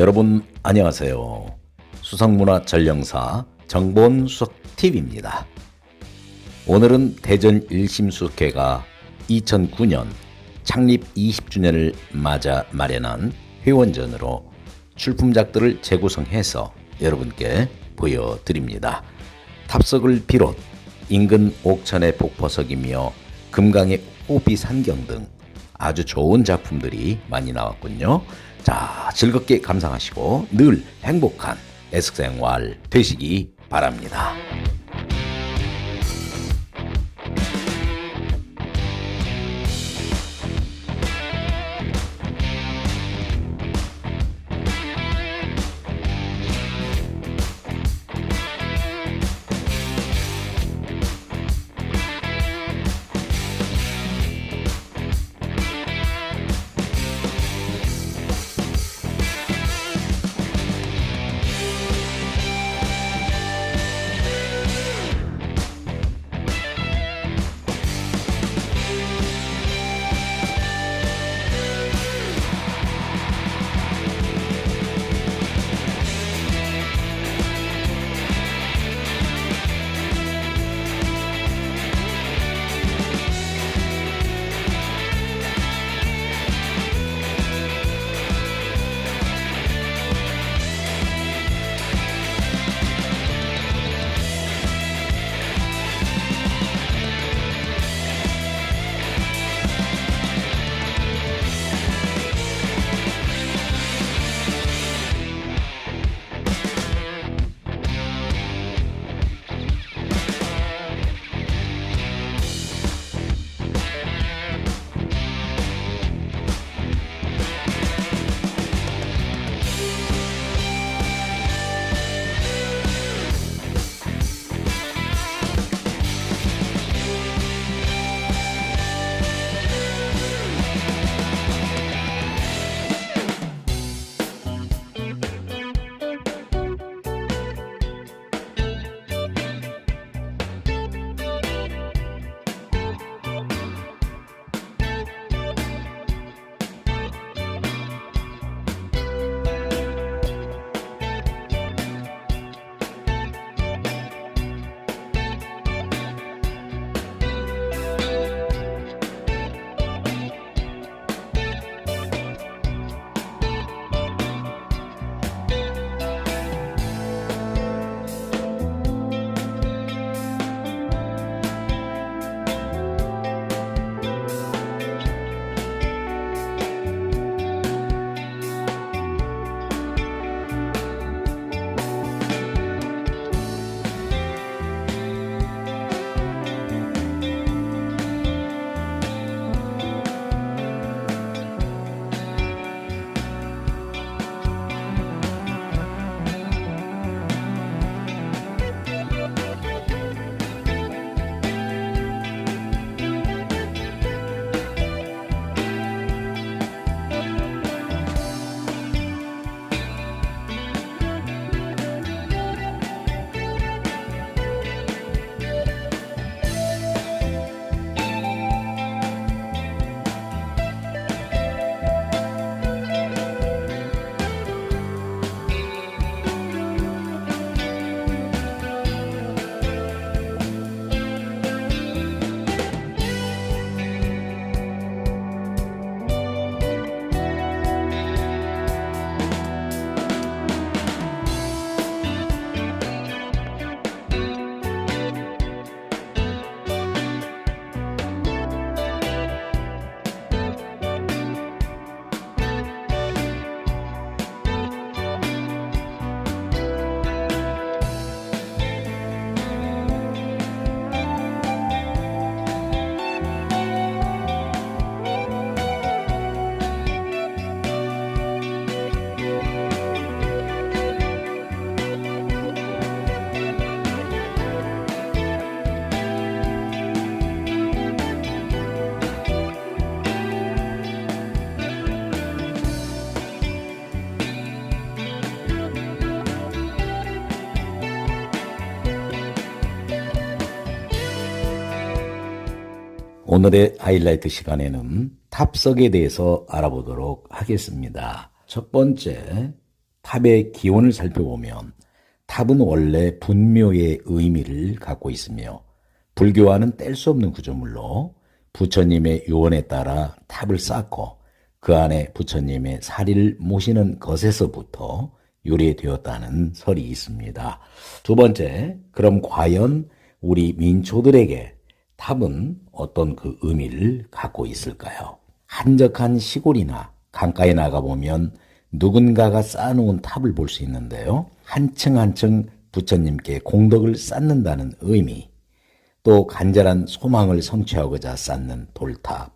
여러분 안녕하세요. 수상문화 전령사 정본 수석 TV입니다. 오늘은 대전 1심 수석회가 2009년 창립 20주년을 맞아 마련한 회원전으로 출품작들을 재구성해서 여러분께 보여드립니다. 탑석을 비롯 인근 옥천의 복포석이며 금강의 호비 산경 등 아주 좋은 작품들이 많이 나왔군요. 자, 즐겁게 감상하시고 늘 행복한 애숙생활 되시기 바랍니다. 오늘의 하이라이트 시간에는 탑석에 대해서 알아보도록 하겠습니다. 첫 번째, 탑의 기원을 살펴보면 탑은 원래 분묘의 의미를 갖고 있으며 불교와는 뗄 수 없는 구조물로 부처님의 요원에 따라 탑을 쌓고 그 안에 부처님의 사리를 모시는 것에서부터 유래되었다는 설이 있습니다. 두 번째, 그럼 과연 우리 민초들에게 탑은 어떤 그 의미를 갖고 있을까요? 한적한 시골이나 강가에 나가보면 누군가가 쌓아놓은 탑을 볼 수 있는데요. 한층 한층 부처님께 공덕을 쌓는다는 의미, 또 간절한 소망을 성취하고자 쌓는 돌탑,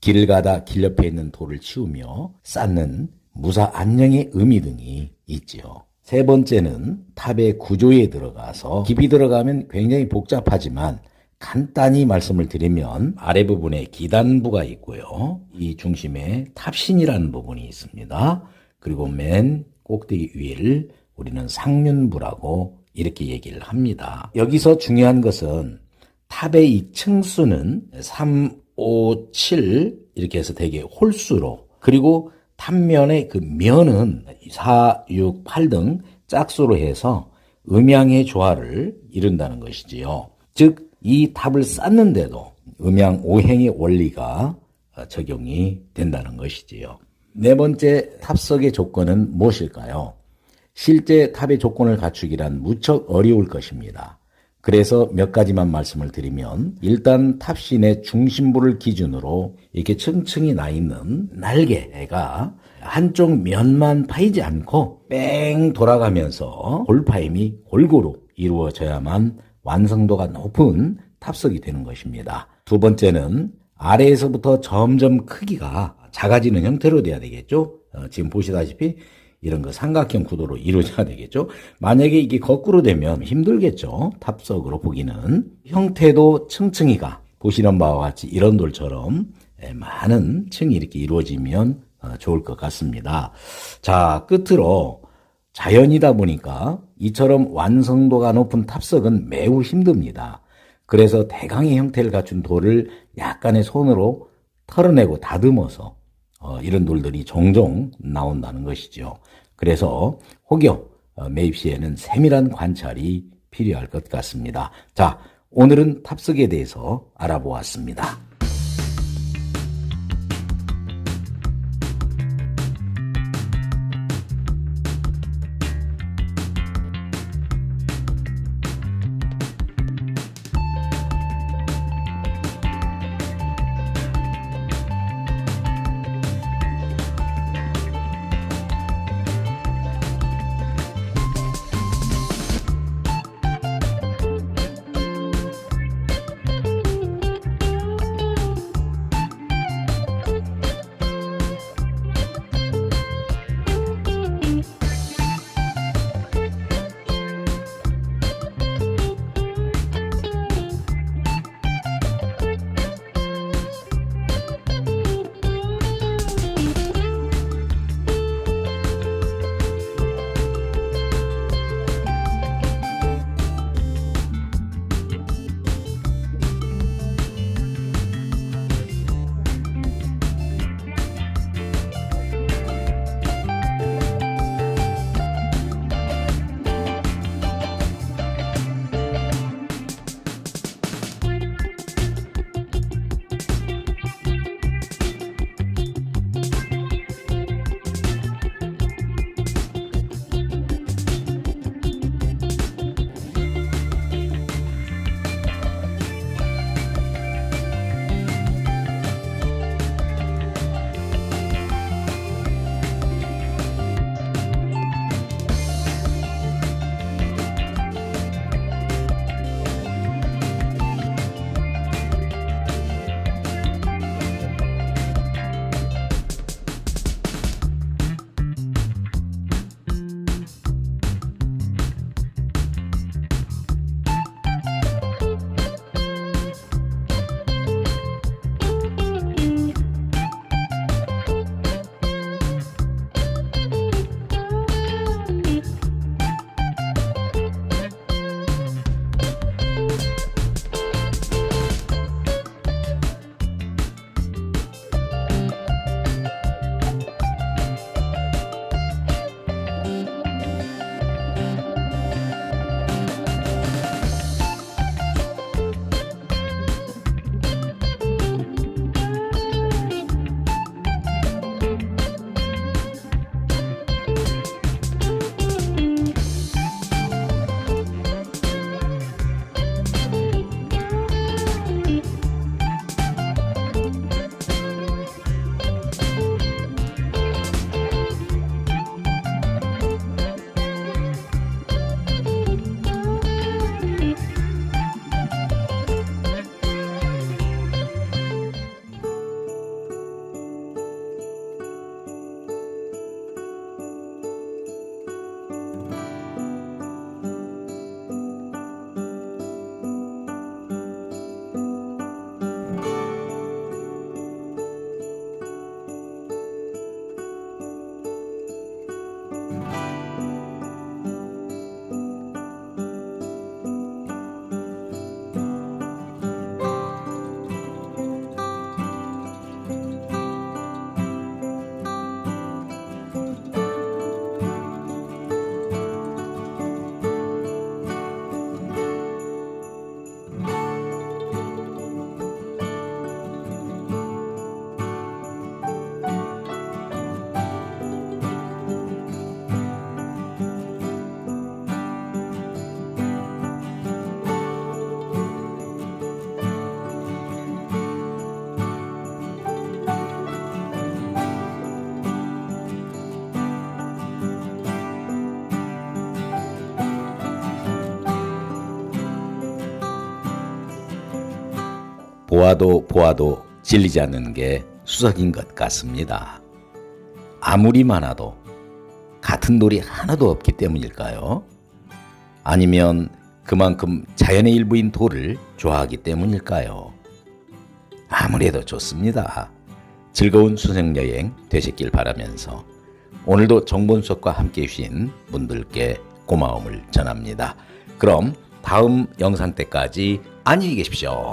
길을 가다 길 옆에 있는 돌을 치우며 쌓는 무사 안녕의 의미 등이 있지요. 세 번째는 탑의 구조에 들어가서 깊이 들어가면 굉장히 복잡하지만 간단히 말씀을 드리면 아래 부분에 기단부가 있고요. 이 중심에 탑신이라는 부분이 있습니다. 그리고 맨 꼭대기 위를 우리는 상륜부라고 이렇게 얘기를 합니다. 여기서 중요한 것은 탑의 이 층수는 3, 5, 7 이렇게 해서 되게 홀수로 그리고 탑면의 그 면은 4, 6, 8 등 짝수로 해서 음양의 조화를 이룬다는 것이지요. 즉, 이 탑을 쌓는데도 음양 오행의 원리가 적용이 된다는 것이지요. 네 번째 탑석의 조건은 무엇일까요? 실제 탑의 조건을 갖추기란 무척 어려울 것입니다. 그래서 몇 가지만 말씀을 드리면 일단 탑신의 중심부를 기준으로 이렇게 층층이 나 있는 날개가 한쪽 면만 파이지 않고 뺑 돌아가면서 골파임이 골고루 이루어져야만 완성도가 높은 탑석이 되는 것입니다. 두 번째는 아래에서부터 점점 크기가 작아지는 형태로 돼야 되겠죠. 어, 지금 보시다시피 이런 거 삼각형 구도로 이루어져야 되겠죠. 만약에 이게 거꾸로 되면 힘들겠죠. 탑석으로 보기는 형태도 층층이가 보시는 바와 같이 이런 돌처럼 예, 많은 층이 이렇게 이루어지면 어, 좋을 것 같습니다. 자, 끝으로 자연이다 보니까 이처럼 완성도가 높은 탑석은 매우 힘듭니다. 그래서 대강의 형태를 갖춘 돌을 약간의 손으로 털어내고 다듬어서 어, 이런 돌들이 종종 나온다는 것이죠. 그래서 혹여 어, 매입 시에는 세밀한 관찰이 필요할 것 같습니다. 자, 오늘은 탑석에 대해서 알아보았습니다. 보아도 보아도 질리지 않는 게 수석인 것 같습니다. 아무리 많아도 같은 돌이 하나도 없기 때문일까요? 아니면 그만큼 자연의 일부인 돌을 좋아하기 때문일까요? 아무래도 좋습니다. 즐거운 수생 여행 되셨길 바라면서 오늘도 정본석과 함께 해주신 분들께 고마움을 전합니다. 그럼 다음 영상 때까지 안녕히 계십시오.